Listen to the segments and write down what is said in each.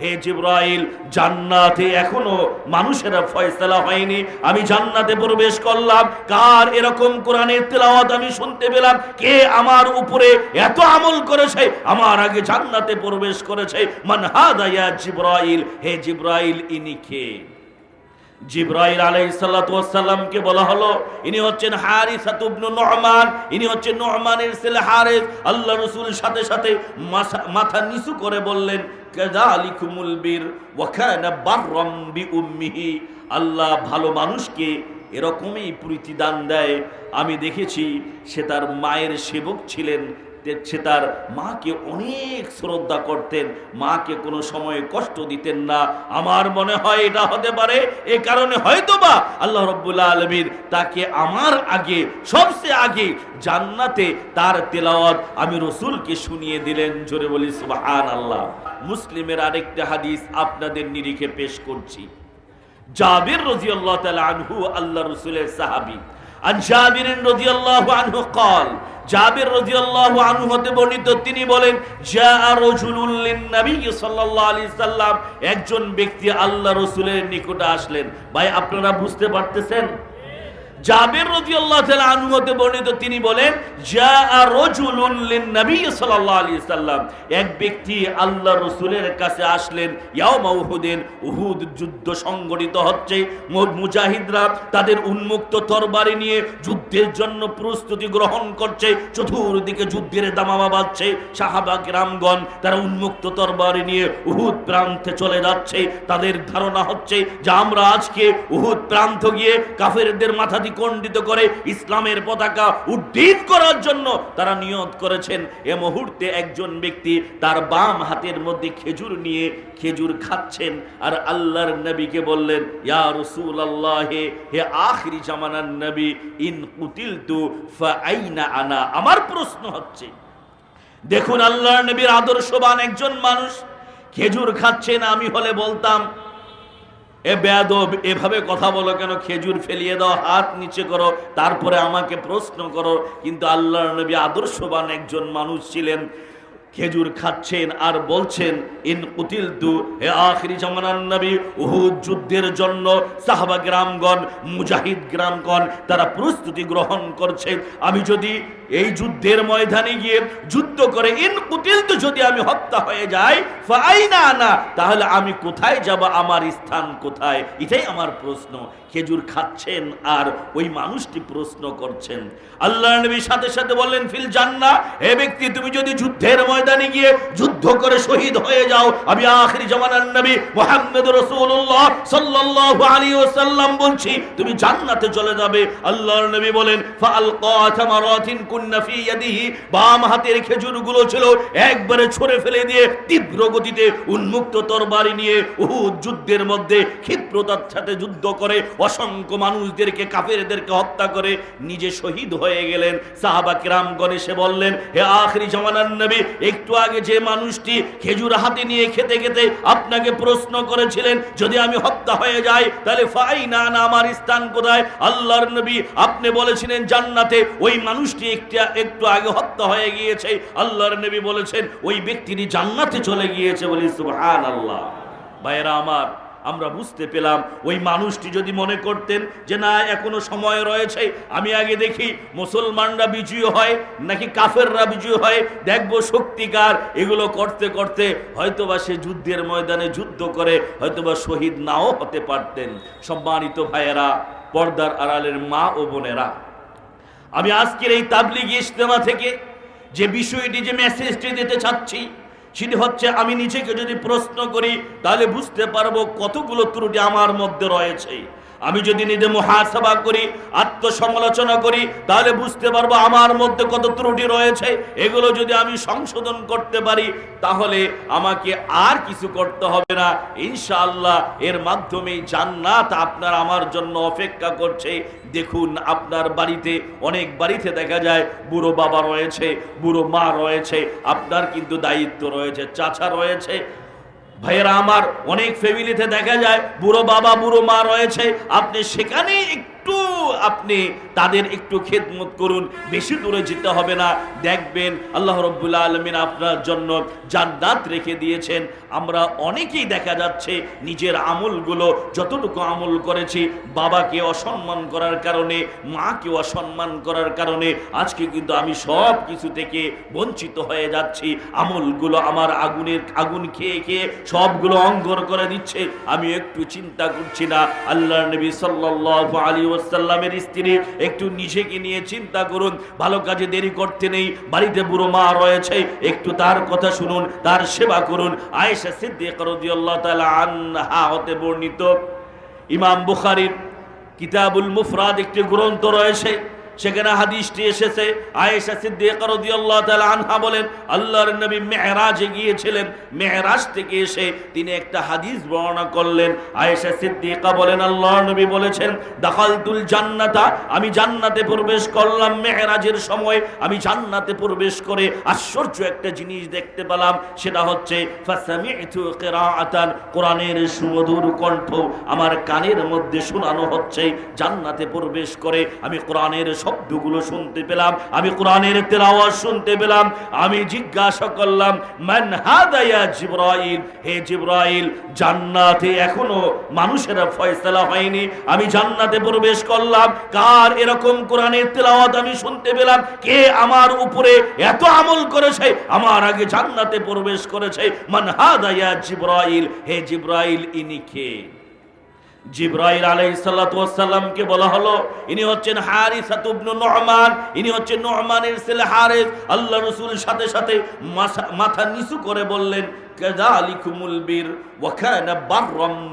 হে জিব্রাইল, জান্নাতে এখনও মানুষেরা ফয়সালা হয়নি। আমি জান্নাতে প্রবেশ করলাম। কার এরকম কোরআনের তেলাওয়াত আমি শুনতে পেলাম? কে আমার উপরে এত আমল করেছে? আমার আগে জান্নাতে প্রবেশ করেছে। মান হাদা ইয়া জিব্রাইল, হে জিব্রাইল, ইনি কে? জিব্রাইল আলাইহিসসালামকে বলা হলো, ইনি হচ্ছেন ইবনু নুহমান ইনি হচ্ছেন নুহমানের ছেলে হারিস। আল্লাহ রাসূল সাথে সাথে মাথা- নিচু করে বললেন, কাযালিকুমুল বীর, ওয়া কানা বাররাম বিউম্মিহি। আল্লাহ ভালো মানুষকে এরকমই প্রতিদান দেয়। আমি দেখেছি সে তার মায়ের সেবক ছিলেন সে তার মাকে অনেক শ্রদ্ধা করতেন। মাকে কোনো সময়ে কষ্ট দিতেন না। আমার মনে হয় এটা হতে পারে। এ কারণে হয়তো বা আল্লাহ রব্বুল্লা আলমীর তাকে আমার আগে, সবচেয়ে আগে জান্নাতে তার তেলাওয়াত আমি রসুলকে শুনিয়ে দিলেন। জোরে বলি সুবাহান আল্লাহ মুসলিমের আরেকটা হাদিস আপনাদের নিরিখে পেশ করছি। জাবির রজিয়াল্লাহ তালা আনহু আল্লাহ রসুলের সাহাবি। আন জাবির রজিয়াল্লাহ আনহু কল জাবির রাদিয়াল্লাহু আনহু হতে বর্ণিত, তিনি বলেন জা রাজুলুল লিন-নবী সাল্লাল্লাহু আলাইহি সাল্লাম, একজন ব্যক্তি আল্লাহ রাসূলের নিকটে আসলেন। ভাই, আপনারা বুঝতে পারতেছেন? জাবির রাদিয়াল্লাহু তাআলা আনহু বর্ণিত, তিনি বলেন জা রাজুলুন লিন-নবী সাল্লাল্লাহু আলাইহি সাল্লাম। এক ব্যক্তি আল্লাহ রাসূলের কাছে আসলেন ইয়াউমা উহুদিন, উহুদ যুদ্ধ সংগঠিত হচ্ছে। মুজাহিদরা তাদের উন্মুক্ত তরবারি নিয়ে যুদ্ধের জন্য প্রস্তুতি গ্রহণ করছে। চতুর্দিকে যুদ্ধের দামামা বাজছে। সাহাবা রামগণ তারা উন্মুক্ত তরবারি নিয়ে উহুদ প্রান্তে চলে যাচ্ছে। তাদের ধারণা হচ্ছে যে আমরা আজকে উহুদ প্রান্ত গিয়ে কাফেরদের মাথা দ্বিখণ্ডিত করে ইসলামের পতাকা উড্ডীন করার জন্য তারা নিয়ত করেছেন। এ মুহূর্তে একজন ব্যক্তি তার বাম হাতের মধ্যে খেজুর নিয়ে খেজুর খাচ্ছেন আর আল্লাহর নবীকে বললেন রাসূলুল্লাহ, হে আখিরি জামানার নবী, ইন কুতিলতু ফাআইনা আনা? আমার প্রশ্ন হচ্ছে, দেখুন আল্লাহর নবীর আদর্শবান একজন মানুষ, খেজুর খাচ্ছেন, আমি হলে বলতাম এ বেয়াদব, এভাবে কথা বলো কেন? খেজুর ফেলিয়ে দাও, হাত নিচে করো, তারপরে আমাকে প্রশ্ন করো। কিন্তু আল্লাহর নবী আদর্শবান একজন মানুষ ছিলেন। খেজুর খাচ্ছেন আর বলছেন, ইন কুতিল তু হে আখরি জামানার নবী, উহুদ যুদ্ধের জন্য সাহাবা গ্রামগণ, মুজাহিদ গ্রামগণ, তারা প্রস্তুতি গ্রহণ করছে আমি যদি এই যুদ্ধের ময়দানে গিয়ে যুদ্ধ করে, ইন কুতিল তু যদি আমি হত্যা হয়ে যাই ফাইনা আনা, তাহলে আমি কোথায় যাব? আমার স্থান কোথায়? এটাই আমার প্রশ্ন। খেজুর খাচ্ছেন আর ওই মানুষটি প্রশ্ন করছেন। আল্লাহ নবী সাথে সাথে বললেন, ফিল জান্না হে ব্যক্তি, তুমি যদি যুদ্ধের ময়দানে গিয়ে যুদ্ধ করে শহীদ হয়ে যাও, আমি আখিরি জামানার নবী মুহাম্মদ রাসূলুল্লাহ সাল্লাল্লাহু আলাইহি ওয়াসাল্লাম বলছি, তুমি জান্নাতে চলে যাবে। আল্লাহর নবী বলেন ফালকা তামারাতিন কুন্না বাম হাতের খেজুরগুলো ছিল একবারে ছড়ে ফেলে দিয়ে তীব্র গতিতে উন্মুক্ত তরবারি নিয়ে যুদ্ধের মধ্যে ক্ষিপ্রতার সাথে যুদ্ধ করে, অসংখ্য মানুষদেরকে, কাফেরদেরকে হত্যা করে নিজে শহীদ হয়ে গেলেন। সাহাবা বললেন, হে আখরি নবী, একটু আগে যে মানুষটি খেজুর হাতে নিয়ে খেতে খেতে আপনাকে প্রশ্ন করেছিলেন, যদি আমি হত্যা হয়ে যাই, তাহলে ফাই আমার স্থান কোথায়? আল্লাহর নবী আপনি বলেছিলেন, জান্নাতে ওই মানুষটি একটু একটু আগে হত্যা হয়ে গিয়েছে, আল্লাহর নবী বলেছেন, ওই ব্যক্তিটি জান্নাতে চলে গিয়েছে বলি সুবহানাল্লাহ। ভাইয়েরা আমার, আমরা বুঝতে পেলাম, ওই মানুষটি যদি মনে করতেন যে না, এখনও সময় রয়েছে, আমি আগে দেখি মুসলমানরা বিজয়ী হয়, নাকি কাফেররা বিজয়ী হয়, দেখব শক্তিকার এগুলো করতে করতে হয়তোবা সে যুদ্ধের ময়দানে যুদ্ধ করে, হয়তোবা শহীদ নাও হতে পারতেন। সম্মানিত ভাইয়েরা, পর্দার আড়ালের মা ও বোনেরা আমি আজকের এই তাবলিগি ইজতেমা থেকে যে বিষয়টি, যে মেসেজটি দিতে চাচ্ছি, সেটি হচ্ছে আমি নিজেকে যদি প্রশ্ন করি, তাহলে বুঝতে পারব কতগুলো ত্রুটি আমার মধ্যে রয়েছে। আমি যদি নিজে মহাসভা করি, আত্মসমালোচনা করি, তাহলে বুঝতে পারব আমার মধ্যে কত ত্রুটি রয়েছে। এগুলো যদি আমি সংশোধন করতে পারি, তাহলে আমাকে আর কিছু করতে হবে না। ইনশাআল্লাহ এর মাধ্যমে জান্নাত আপনার আমার জন্য অপেক্ষা করছে। দেখুন, আপনার বাড়িতে অনেক বাড়িতে দেখা যায়, বুড়ো বাবা রয়েছে, বুড়ো মা রয়েছে, আপনার কিন্তু দায়িত্ব রয়েছে, চাচা রয়েছে ভাইয়েরা আমার অনেক ফ্যামিলিতে দেখা যায় বুড়ো বাবা বুড়ো মা রয়েছে। আপনি সেখানেই একটু আপনি তাদের একটু খেদমত করুন। বেশি দূরে যেতে হবে না। দেখবেন আল্লাহ রব্বুল্লা আলমিন আপনার জন্য জান্নাত রেখে দিয়েছেন। আমরা অনেকেই দেখা যাচ্ছে নিজের আমলগুলো যতটুকু আমল করেছি, বাবাকে অসম্মান করার কারণে, মাকে অসম্মান করার কারণে, আজকে কিন্তু আমি সব কিছু থেকে বঞ্চিত হয়ে যাচ্ছি। আমলগুলো আমার আগুনের, আগুন খেয়ে খেয়ে সবগুলো অঙ্গর করে দিচ্ছে। আমি একটু চিন্তা করছি না। আল্লাহ নবী সাল্লাল্লাহু আলাইহি ওয়াসাল্লামের স্ত্রী একটু নিজেকে নিয়ে চিন্তা করুন, ভালো কাজে দেরি করতে নেই, বাড়িতে বুড়ো মা রয়েছে, একটু তার কথা শুনুন, তার সেবা করুন। আয়েশা সিদ্দিক রাদিয়াল্লাহু তাআলা আনহা হতে বর্ণিত। ইমাম বুখারীর কিতাবুল মুফরাদ একটি গ্রন্থ রয়েছে সেখানে হাদিসটি এসেছে। আয়েশা সিদ্দিকা রাদিয়াল্লাহু তাআলা আনহা বলেন, আল্লাহর নবী মেহরাজে গিয়েছিলেন। মেহরাজ থেকে এসে তিনি একটা হাদিস বর্ণনা করলেন। আয়েশা সিদ্দিকা বলেন, আল্লাহর নবী বলেছেন, দাখালতুল জান্নাতা, আমি জান্নাতে প্রবেশ করলাম মেহরাজের সময়। আমি জান্নাতে প্রবেশ করে আশ্চর্য একটা জিনিস দেখতে পেলাম, সেটা হচ্ছে, ফাসামি'তু কিরাআতান, কোরআনের সুমধুর কণ্ঠ আমার কানের মধ্যে শোনানো হচ্ছে। জান্নাতে প্রবেশ করে আমি কোরআনের শব্দগুলো শুনতে পেলাম, আমি কোরআনের তেলাওয়াত শুনতে পেলাম, আমি জিজ্ঞাসা করলাম, মান হাদা ইয়া জিবরাইল? হে জিবরাইল, জান্নাতে এখনও মানুষেরা ফয়সালা হয়নি, আমি জান্নাতে প্রবেশ করলাম, কার এরকম কোরআনের তেলাওয়াত আমি শুনতে পেলাম? কে আমার উপরে এত আমল করেছে? আমার আগে জান্নাতে প্রবেশ করেছে, মান হাদা ইয়া জিবরাইল? হে জিবরাইল, ইনি কে? জিব্রাইল আলাইহিসসালামকে বলা হলো, ইনি হচ্ছেন হারিসা নুহমান ইনি হচ্ছেন নুহমানের ছেলে হারিস। আল্লাহ রসুল সাথে সাথে মাথা- নিচু করে বললেন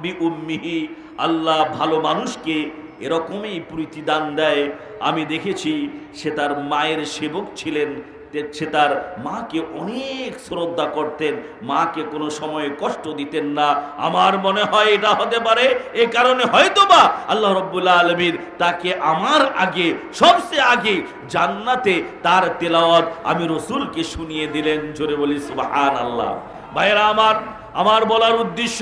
বিউম্মিহি। আল্লাহ ভালো মানুষকে এরকমই প্রতিদান দেয়। আমি দেখেছি সে তার মায়ের সেবক ছিলেন সে তার মাকে অনেক শ্রদ্ধা করতেন। মাকে কোনো সময়ে কষ্ট দিতেন না। আমার মনে হয় এটা হতে পারে। এ কারণে হয়তো বা আল্লাহ রব্বুল্লা আলমীর তাকে আমার আগে, সবচেয়ে আগে জান্নাতে তার তেলাওয়াত আমি রসুলকে শুনিয়ে দিলেন। জোরে বলি সুবাহান আল্লাহ ভাইয়েরা, আমার আমার বলার উদ্দেশ্য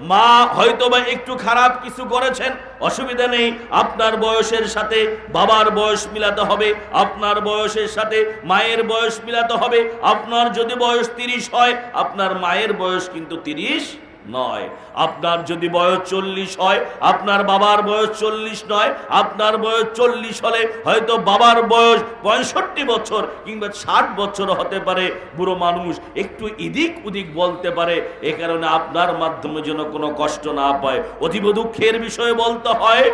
মা হয়তো বা একটু খারাপ কিছু করেছেন, অসুবিধা নেই। আপনার বয়সের সাথে বাবার বয়স মিলাতে হবে, আপনার বয়সের সাথে মায়ের বয়স মিলাতে হবে। আপনার যদি বয়স তিরিশ হয়, আপনার মায়ের বয়স কিন্তু তিরিশ নয়। আপনার যদি বয়স চল্লিশ হয়, আপনার বাবার বয়স চল্লিশ নয়, আপনার বয়স চল্লিশ হলে হয়তো বাবার বয়স পঁয়ষট্টি বছর কিংবা ষাট বছর হতে পারে। বুড়ো মানুষ একটু ইদিক উদিক বলতে পারে, এ কারণে আপনার মাধ্যমে যেন কোনো কষ্ট না পায়। অতীব দুঃখের বিষয়ে বলতে হয়,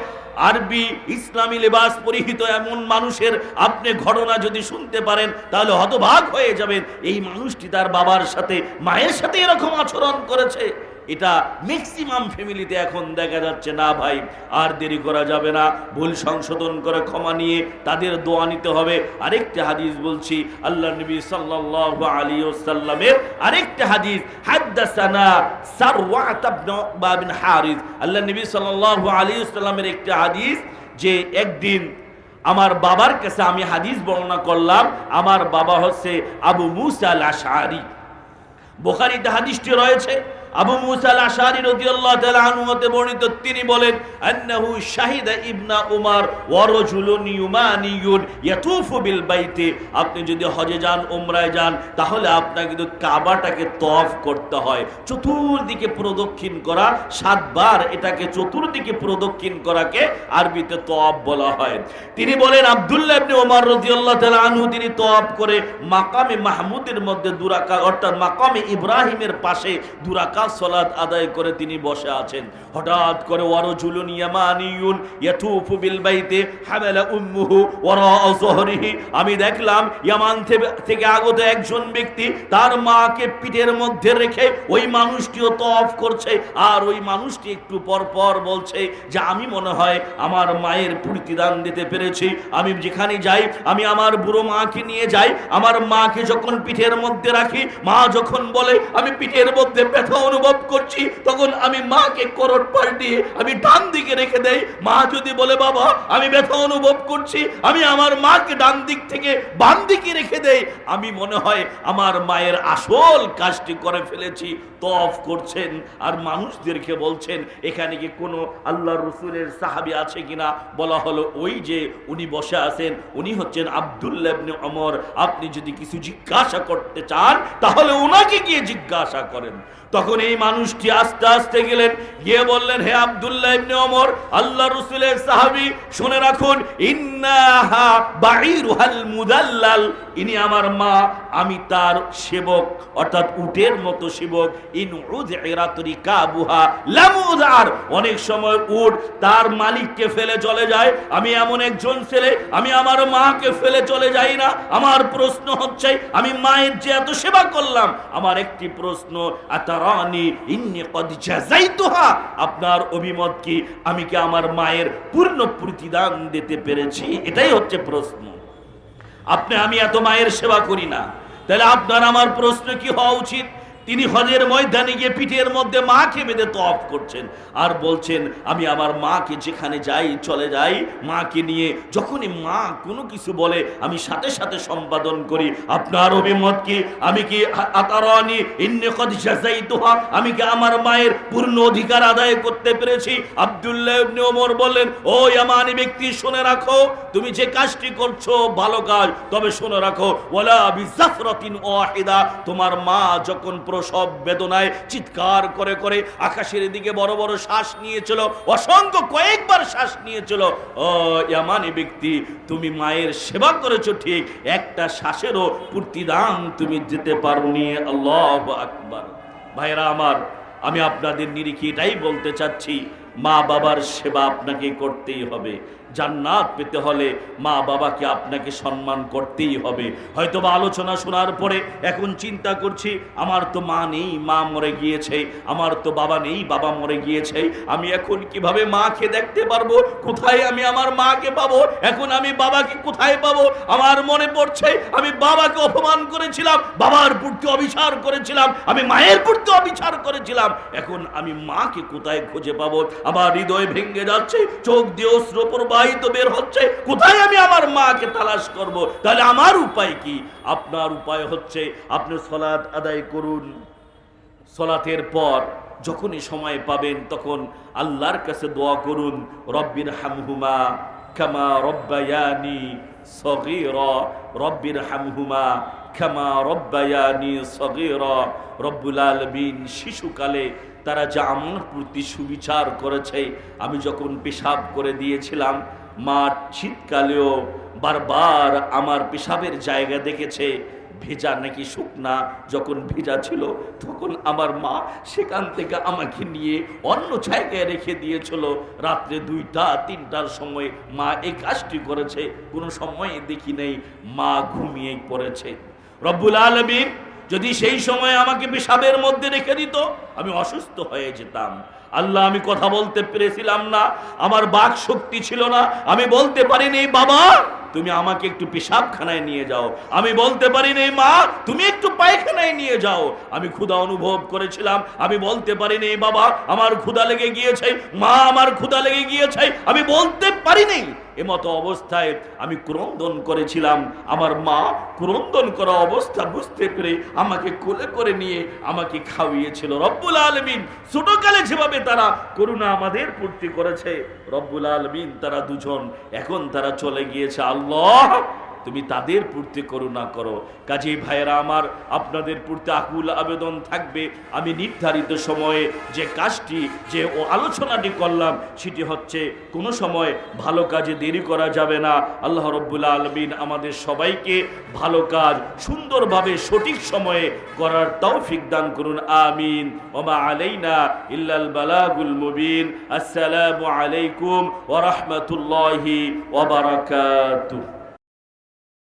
আরবি ইসলামী লেবাস পরিহিত এমন মানুষের আপনি ঘটনা যদি শুনতে পারেন, তাহলে হতভাগ হয়ে যাবেন। এই মানুষটি তার বাবার সাথে, মায়ের সাথে এরকম আচরণ করেছে। এটা ম্যাক্সিমাম ফ্যামিলিতে এখন দেখা যাচ্ছে, না ভাই, আর দেরি করা যাবে না। ভুল সংশোধন করে ক্ষমা নিয়ে তাদের দোয়া নিতে হবে। আরেকটা হাদিস বলছি আল্লাহ নবী সাল্লাল্লাহু আলাইহি ওয়াসাল্লামের আরেকটা হাদিস, হাদ্দাসানা সারওয়াত ইবনে উকবা বিন হারিস। আল্লাহ নবী সাল্লাল্লাহু আলাইহি ওয়াসাল্লামের একটা হাদিস, যে একদিন আমার বাবার কাছে আমি হাদিস বর্ণনা করলাম, আমার বাবা হচ্ছে আবু মুসা আল আশআরি বোখারিতে হাদিসটি রয়েছে আবু মুসাল আশারি রাদিয়াল্লাহু তাআলা আনহু হতে বর্ণিত, তিনি বলেন, আন্নাহু শাহিদা ইবনা উমার ওয়া রাজুলুন ইউমানিয়ুন ইয়াতুফু বিল বাইতে। আপনি যদি হজে যান, উমরায় যান, তাহলে আপনাকে কিন্তু কাবাটাকে তওয়াফ করতে হয়। চতুর্দিকে প্রদক্ষিণ করা, সাতবার এটাকে চতুর্দিকে প্রদক্ষিণ করাকে আরবিতে তওয়াফ বলা হয়। তিনি বলেন, আব্দুল্লাহ ইবনে ওমর রাদিয়াল্লাহু তাআলা আনহু, তিনি তওয়াফ করে মাকামে মাহমুদের মধ্যে দুরাকা অর্থাৎ মাকামে ইব্রাহিমের পাশে দুরাকা সলাত আদায় করে তিনি বসে আছেন। হঠাৎ করে ওয়ারজুলুন ইয়ামানিয়ুন ইয়াতুফু বিল বাইতে, হামালা উম্মুহু ওয়ারা যহরিহি। আমি দেখলাম ইয়ামান থেকে আগত একজন ব্যক্তি তার মাকে পিঠের মধ্যে রেখে ওই মানুষটিও তওয়াফ করছে আর ওই মানুষটি একটু পর পর বলছে যে, আমি মনে হয় আমার মায়ের প্রতিদান দিতে পেরেছি। আমি যেখানে যাই, আমি আমার বুড়ো মাকে নিয়ে যাই। আমার মাকে যখন পিঠের মধ্যে রাখি, মা যখন বলে, আমি পিঠের মধ্যে ব্যথা অনুভব করছি, তখন আমি মাকে করট পাল্টিয়ে আমি ডান দিকে রেখে দেই। মা যদি বলে, বাবা, আমি ব্যথা অনুভব করছি, আমি আমার মাকে ডান দিক থেকে বাম দিকে রেখে দেই। আমি মনে হয় আমার মায়ের আসল কাজটি করে ফেলেছি, তফ করছেন। আর মানুষদেরকে বলছেন, এখানে কি কোনো আল্লাহ রসুলের সাহাবি আছে কিনা? বলা হলো, ওই যে উনি বসে আছেন, উনি হচ্ছেন আবদুল্লাহ অমর আপনি যদি কিছু জিজ্ঞাসা করতে চান, তাহলে ওনাকে গিয়ে জিজ্ঞাসা করেন। তখন এই মানুষটি আস্তে আস্তে গেলেন। গিয়ে বললেন, হে আবদুল্লাহ ইবনে ওমর, আল্লাহ রসুলের সাহাবী, শুনে রাখুন, ইন্নাহা বাঈরুহাল মুদাল্লাল। ইনি আমার মা, আমি তার সেবক, অর্থাৎ উটের মতো সেবক। ইন অনেক সময় উট তার মালিককে ফেলে চলে যায়। আমি এমন একজন ছেলে, আমি আমার মাকে ফেলে চলে যাই না। আমার প্রশ্ন হচ্ছে, আমি মায়ের যে এত সেবা করলাম, আমার একটি প্রশ্ন আপনার অভিমত কি? আমি কি আমার মায়ের পূর্ণ প্রতিদান দিতে পেরেছি? এটাই হচ্ছে প্রশ্ন। আপনি আমি এত মায়ের সেবা করি না। তাহলে আপনার আমার প্রশ্ন কি হওয়া উচিত? তিনি হজের ময়দানে গিয়ে পিঠের মধ্যে মাকে বেঁধে তফ করছেন আর বলছেন, আমি আমার মাকে যেখানে যাই, চলে যাই, মাকে নিয়ে যখনই মা কোনো কিছু বলে, আমি সাথে সাথে সম্পাদন করি। আপনার অভিমত কি? আমি কি আতারানি? ইন্নে কদ জাযাইতুহা। আমি কি আমার মায়ের পূর্ণ অধিকার আদায় করতে পেরেছি? আব্দুল্লাহ ইবনে ওমর বললেন, ও ইয়ামানি ব্যক্তি, শুনে রাখো। তুমি যে কাজটি করছ, ভালো কাজ। তবে শুনে রাখো, ওয়ালা বিজাফরাতিন ওয়াহিদা। তোমার মা যখন প্রসব বেদনায় চিৎকার করে করে আকাশের দিকে বড় বড় শ্বাস নিয়েছিল, অসংখ্য কয়েকবার শ্বাস নিয়েছিল। ও, ইয়ামানি ব্যক্তি, তুমি মায়ের সেবা করেছ ঠিক, একটা শ্বাসেরও প্রতিদান তুমি যেতে পারো নিয়ে আল্লাহ আকবার। ভাইরা আমার, আমি আপনাদের নিরিখে এটাই বলতে চাচ্ছি মা বাবার সেবা আপনাকে করতেই হবে। জান্নাত পেতে হলে মা বাবাকে আপনাকে সম্মান করতেই হবে। হয়তো বা আলোচনা শোনার পরে এখন চিন্তা করছি, আমার তো মা নেই, মা মরে গিয়েছে, আমার তো বাবা নেই, বাবা মরে গিয়েছে, আমি এখন কীভাবে মাকে দেখতে পারব? কোথায় আমি আমার মাকে পাবো? এখন আমি বাবাকে কোথায় পাবো? আমার মনে পড়ছে, আমি বাবাকে অপমান করেছিলাম, বাবার প্রতি অবিচার করেছিলাম, আমি মায়ের প্রতি অবিচার করেছিলাম, এখন আমি মাকে কোথায় খুঁজে পাবো? আমার হৃদয় ভেঙে যাচ্ছে, চোখ দিয়ে অশ্রু প্রবাহিত বের হচ্ছে। কোথায় আমি আমার মাকে তালাশ করব? তাহলে আমার উপায় কি? আপনার উপায় হচ্ছে আপনি সলাৎ আদায় করুন। সলাতের পর যখনই সময় পাবেন তখন আল্লাহর কাছে দোয়া করুন রব্বির হামহুমা কামা রব্বায়ানি সগীরা রব্বির হামহুমা শিশুকালে তারা যা আমার প্রতি সুবিচার করেছে, আমি যখন পেশাব করে দিয়েছিলাম, মা শীতকালেও বারবার আমার পেশাবের জায়গা দেখেছে, ভেজা নাকি শুকনা যখন ভেজা ছিল, তখন আমার মা সেখান থেকে আমাকে নিয়ে অন্য জায়গায় রেখে দিয়েছিল। রাত্রে দুইটা, তিনটার সময় মা এই কাজটি করেছে, কোনো সময় দেখি নেই, মা ঘুমিয়ে পড়েছে। রব্বুল আলমিন যদি সেই সময় আমাকে পেশাবের মধ্যে রেখে দিত, আমি অসুস্থ হয়ে যেতাম। আল্লাহ, আমি কথা বলতে পেরেছিলাম না, আমার বাক শক্তি ছিল না। আমি বলতে পারিনি, বাবা, তুমি আমাকে একটু পেশাবখানায় নিয়ে যাও। আমি বলতে পারিনি, মা, তুমি একটু পায়খানায় নিয়ে যাও। আমি ক্ষুধা অনুভব করেছিলাম। আমি বলতে পারিনি, বাবা, আমার ক্ষুধা লেগে গিয়েছে। মা, আমার ক্ষুধা লেগে গিয়েছে। আমি বলতে পারিনি এমতো অবস্থায় আমি ক্রন্দন করেছিলাম। আমার মা ক্রন্দন করা অবস্থা বুঝতে পেরে আমাকে কোলে করে নিয়ে আমাকে খাওয়িয়েছিল রব্বুল আলমিন, ছোটকালে যেভাবে তারা করুণা আমাদের পূর্তি করেছে, রব্বুল আলমিন তারা দুজন, এখন তারা চলে গিয়েছে। আল্লাহ তুমি তাদের পূর্তি করুণা করো। কাজেই ভাইয়েরা আমার, আপনাদের পূর্তি আকুল আবেদন থাকবে। আমি নির্ধারিত সময়ে যে কাজটি, যে আলোচনাটি করলাম, সেটি হচ্ছে কোনো সময় ভালো কাজে দেরি করা যাবে না। আল্লাহ রব্বুল আলমিন আমাদের সবাইকে ভালো কাজ সুন্দরভাবে সঠিক সময়ে করার তৌফিক দান করুন। আমিন। ওমা আলাইনা ইল্লাল বালাগুল মুবিন। আসসালামু আলাইকুম ওয়া রাহমাতুল্লাহি ওয়া বারাকাতুহু।